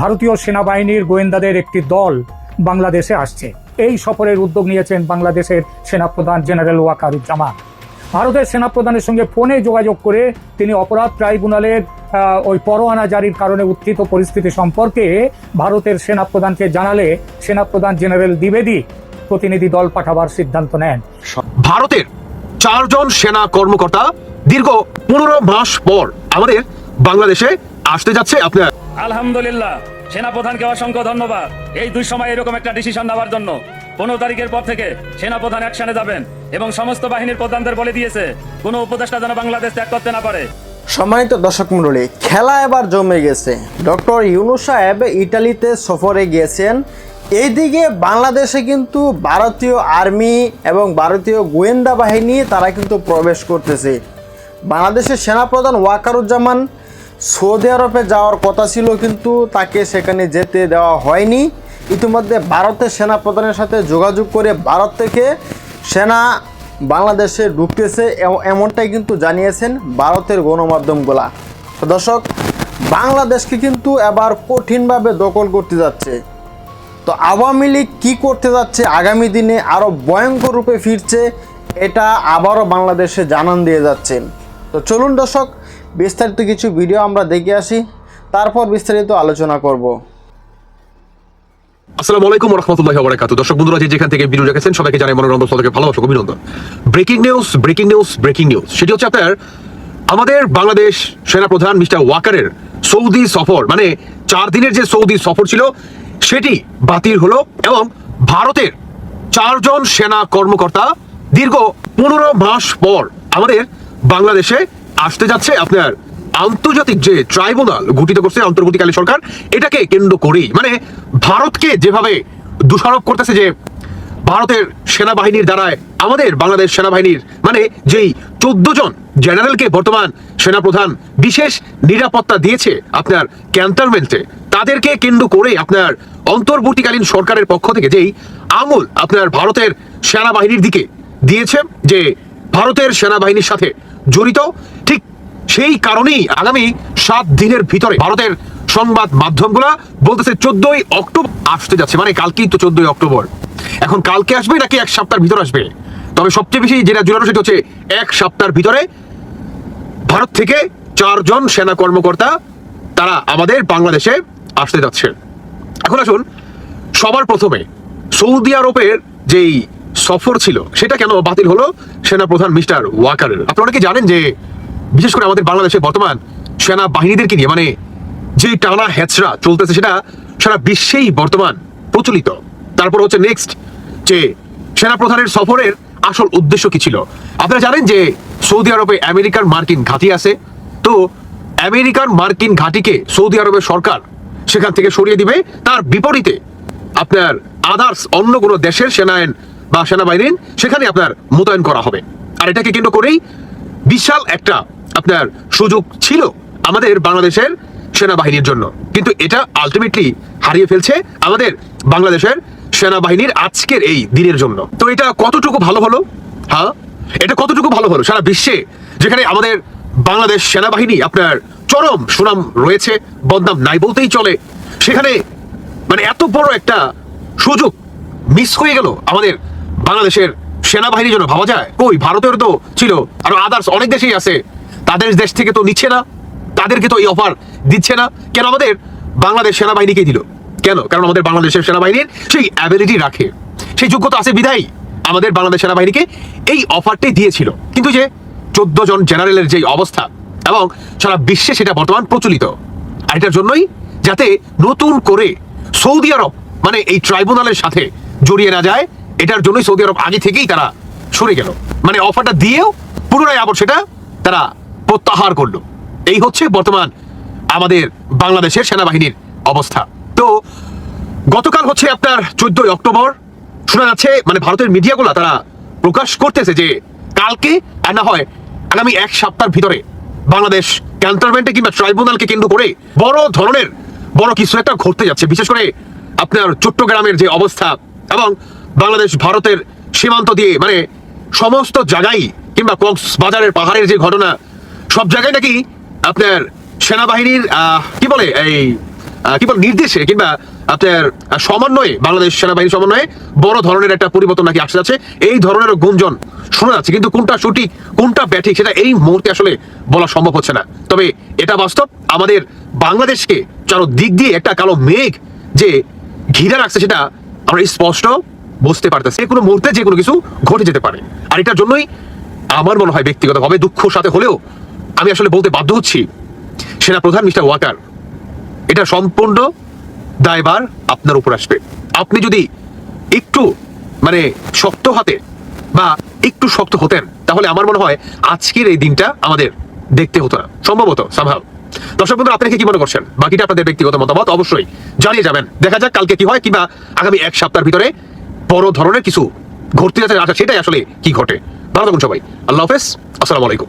ভারতীয় সেনাবাহিনীর গোয়েন্দাদের একটি দল বাংলাদেশে আসছে। এই সফরের উদ্যোগ নিয়েছেন বাংলাদেশের সেনাপ্রধান জেনারেল ওয়াকারুজ্জামান। ভারতের সেনাপ্রধানের সঙ্গে ফোনে যোগাযোগ করে তিনি অপরাধ ট্রাইব্যুনালের ওই পরোয়ানা জারির কারণে উত্থিত পরিস্থিতি সম্পর্কে ভারতের সেনাপ্রধানকে জানালে সেনাপ্রধান জেনারেল দ্বিবেদী প্রতিনিধি দল পাঠাবার সিদ্ধান্ত নেন। ভারতের চারজন সেনা কর্মকর্তা দীর্ঘ পনেরো মাস পর আমাদের বাংলাদেশে আসতে যাচ্ছে। আপনার আলহামদুলিল্লাহ। সেনাপ্রধানকে অসংখ্য ধন্যবাদ। এই দুই সময় এরকম একটা ডিসিশন নেওয়ার জন্য। পনেরো তারিখের পর থেকে সেনাপ্রধান অ্যাকশনে যাবেন এবং সমস্ত বাহিনীর প্রধানদের বলে দিয়েছে, কোনো উপদেষ্টা যেন বাংলাদেশ ত্যাগ করতে না পারে। সম্মানিত দর্শক মণ্ডলী, খেলা এবার জমে গেছে। ডক্টর ইউনু সাহেব ইটালিতে সফরে গিয়েছেন। এইদিকে বাংলাদেশে কিন্তু ভারতীয় আর্মি এবং ভারতীয় গোয়েন্দা বাহিনী, তারা কিন্তু প্রবেশ করতেছে। বাংলাদেশের সেনাপ্রধান ওয়াকারুজ্জামান সৌদি আরবে যাওয়ার কথা ছিল কিন্তু তাকে সেখানে যেতে দেওয়া হয়নি। ইতিমধ্যে ভারতের সেনাপ্রধানের সাথে যোগাযোগ করে ভারত থেকে সেনা বাংলাদেশে ঢুকতেছে এম- এমনটাই কিন্তু জানিয়েছেন ভারতের গণমাধ্যমগুলা। দর্শক, বাংলাদেশকে কিন্তু এবার কঠিনভাবে দখল করতে যাচ্ছে। তো আওয়ামী লীগ কী করতে যাচ্ছে আগামী দিনে আরও ভয়ঙ্কর রূপে ফিরছে, এটা আবারও বাংলাদেশে জানান দিয়ে যাচ্ছেন। তো চলুন দর্শক বিস্তারিত কিছু ভিডিও আমরা দেখে আসি, তারপর বিস্তারিত আলোচনা করব। আসসালামু আলাইকুম রহমতুল্লাহ বারাকাতু দর্শক বন্ধুরা, যে যেখান থেকে ভিডিও রেখেছেন সবাইকে জানাই মনোরঞ্জন সদকে ভালোবাসা অভিনন্দন। Breaking news breaking news breaking news সেটি হচ্ছে আপনার আমাদের বাংলাদেশ সেনাপ্রধান মিস্টার ওয়াকারের সৌদি সফর। মানে চার দিনের যে সৌদি সফর ছিল, সেটি বাতিল হলো এবং ভারতের চারজন সেনা কর্মকর্তা দীর্ঘ পনেরো মাস পর আমাদের বাংলাদেশে আসতে যাচ্ছে আপনার আন্তর্জাতিক যে ট্রাইব্যুনাল গঠিত করছে অন্তর্বর্তীকালীন সরকার, এটাকে কেন্দ্র করেই। মানে ভারতকে যেভাবে দোষারোপ করতেছে যে ভারতের সেনাবাহিনীর দ্বারায়, আমাদের বাংলাদেশ সেনাবাহিনীর মানে যেই চোদ্দ জন জেনারেলকে বর্তমান সেনাপ্রধান বিশেষ নিরাপত্তা দিয়েছে আপনার ক্যান্টনমেন্টে, তাদেরকে কেন্দ্র করে আপনার অন্তর্বর্তীকালীন সরকারের পক্ষ থেকে যেই আঙুল আপনার ভারতের সেনাবাহিনীর দিকে দিয়েছে যে ভারতের সেনাবাহিনীর সাথে জড়িত সেই কারণেই আগামী সাত দিনের ভিতরে ভারতের সংবাদ মাধ্যমগুলা বলতেছে চোদ্দই অক্টোবর আসতে যাচ্ছে। মানে কালকেই তো চোদ্দই অক্টোবর। এখন কালকে আসবে নাকি এক সপ্তাহের ভিতরে আসবে? তবে সবচেয়ে বেশি যেটা জোরালো সেটা হচ্ছে এক সপ্তাহের ভিতরে ভারত থেকে চারজন সেনা কর্মকর্তা তারা আমাদের বাংলাদেশে আসতে যাচ্ছে। এখন আসুন, সবার প্রথমে সৌদি আরবের যেই সফর ছিল, সেটা কেন বাতিল হলো? সেনাপ্রধান মিস্টার ওয়াকারের। আপনারা কি জানেন যে বিশেষ করে আমাদের বাংলাদেশে বর্তমান সেনা বাহিনীদেরকে নিয়ে মানে যে টানা হ্যাচড়া চলতেছে সেটা সারা বিশ্বেই বর্তমান প্রচলিত। তারপর হচ্ছে নেক্সট যে সেনাপ্রধানের সফরের আসল উদ্দেশ্য কি ছিল? আপনারা জানেন যে সৌদি আরবে আমেরিকার মার্কিন ঘাঁটি আছে, তো আমেরিকার মার্কিন ঘাঁটিকে সৌদি আরবের সরকার সেখান থেকে সরিয়ে দিবে। তার বিপরীতে আপনার আদার্স অন্য কোনো দেশের সেনায়ন বা সেনাবাহিনী সেখানে আপনার মোতায়েন করা হবে। আর এটাকে কেন্দ্র করেই বিশাল একটা আপনার সুযোগ ছিল আমাদের বাংলাদেশের সেনাবাহিনীর জন্য। কিন্তু এটা আলটিমেটলি হারিয়ে ফেলছে আমাদের বাংলাদেশের সেনাবাহিনীর আজকের এই দিনের জন্য। তো এটা কতটুকু ভালো হলো? হ্যাঁ? এটা কতটুকু ভালো হলো? সারা বিশ্বে যেখানে আমাদের বাংলাদেশ সেনাবাহিনী আপনার চরম সুনাম রয়েছে, বদনাম নাই বলতেই চলে। সেখানে মানে এত বড় একটা সুযোগ মিস হয়ে গেল আমাদের বাংলাদেশের সেনাবাহিনীর জন্য। ভাবা যায়, কই, ভারতের তো ছিল, আর আদার্স অনেক দেশেই আছে। তাদের দেশ থেকে তো নিচ্ছে না, তাদেরকে তো এই অফার দিচ্ছে না। কেন আমাদের বাংলাদেশ সেনাবাহিনীকে দিল? কেন? কারণ আমাদের বাংলাদেশের সেনাবাহিনীর সেই অ্যাবিলিটি রাখে। সেই যোগ্যতা আছে বিধায়। আমাদের বাংলাদেশ সেনাবাহিনীকে এই অফারটাই দিয়েছিল। কিন্তু যে চোদ্দ জন জেনারেলের যে অবস্থা এবং সারা বিশ্বে সেটা বর্তমান প্রচলিত, আর এটার জন্যই যাতে নতুন করে সৌদি আরব মানে এই ট্রাইব্যুনালের সাথে জড়িয়ে না যায়, এটার জন্যই সৌদি আরব আগে থেকেই তারা সরে গেল। মানে অফারটা দিয়েও পুনরায় আবার সেটা তারা প্রত্যাহার করল। এই হচ্ছে বর্তমান আমাদের বাংলাদেশের সেনাবাহিনীর অবস্থা। তো গতকাল হচ্ছে আপনার চোদ্দই অক্টোবর, শোনা যাচ্ছে মানে ভারতের মিডিয়াগুলো তারা প্রকাশ করতেছে যে কালকে আর না হয় আগামী এক সপ্তাহের ভিতরে বাংলাদেশ ক্যান্টনমেন্টে কিংবা ট্রাইব্যুনালকে কেন্দ্র করে বড় ধরনের বড় কিছু একটা ঘটতে যাচ্ছে। বিশেষ করে আপনার চট্টগ্রামের যে অবস্থা এবং বাংলাদেশ ভারতের সীমান্ত দিয়ে মানে সমস্ত জায়গায় কিংবা কক্সবাজারের পাহাড়ের যে ঘটনা সব জায়গায় নাকি আপনার সেনাবাহিনীর কি বলে, এই কি বল, নির্দেশে কিংবা আপনার সমন্বয়ে, বাংলাদেশ সেনাবাহিনী সমন্বয়ে বড় ধরনের একটা পরিবর্তন নাকি আসতে যাচ্ছে। এই ধরনের গুঞ্জন শোনা যাচ্ছে, কিন্তু কোনটা সঠিক, কোনটা ব্যাঠিক সেটা এই মুহূর্তে আসলে বলা সম্ভব হচ্ছে না। তবে এটা বাস্তব, আমাদের বাংলাদেশকে চারো দিক দিয়ে একটা কালো মেঘ যে ঘিরে রাখছে সেটা আমরা স্পষ্ট বুঝতে পারতেছি। কোনো মুহূর্তে যে কোনো কিছু ঘটে যেতে পারে। আর এটার জন্যই আমার মনে হয় ব্যক্তিগতভাবে দুঃখ সাথে হলেও আমি আসলে বলতে বাধ্য হচ্ছি। সেনা প্রধান মিস্টার ওয়াকার এটা সম্পূর্ণ দায়ভার আপনার উপর আসবে। আপনি যদি একটু মানে শক্ত হাতে বা একটু শক্ত হতেন, তাহলে আমার মনে হয় আজকের এই দিনটা আমাদের দেখতে হতো না। সম্ভবত সম্ভব দর্শক বন্ধুরা আপনারা কি মনে করছেন? বাকিটা আপনাদের ব্যক্তিগত মতামত অবশ্যই জানিয়ে যাবেন। দেখা যাক কালকে কি হয়, কিংবা আগামী এক সপ্তাহের ভিতরে বড় ধরনের কিছু ঘটতে যাচ্ছে আচ্ছা সেটাই আসলে কি ঘটে। ভালো থাকুন সবাই। আল্লাহ হাফেজ। আসসালামু আলাইকুম।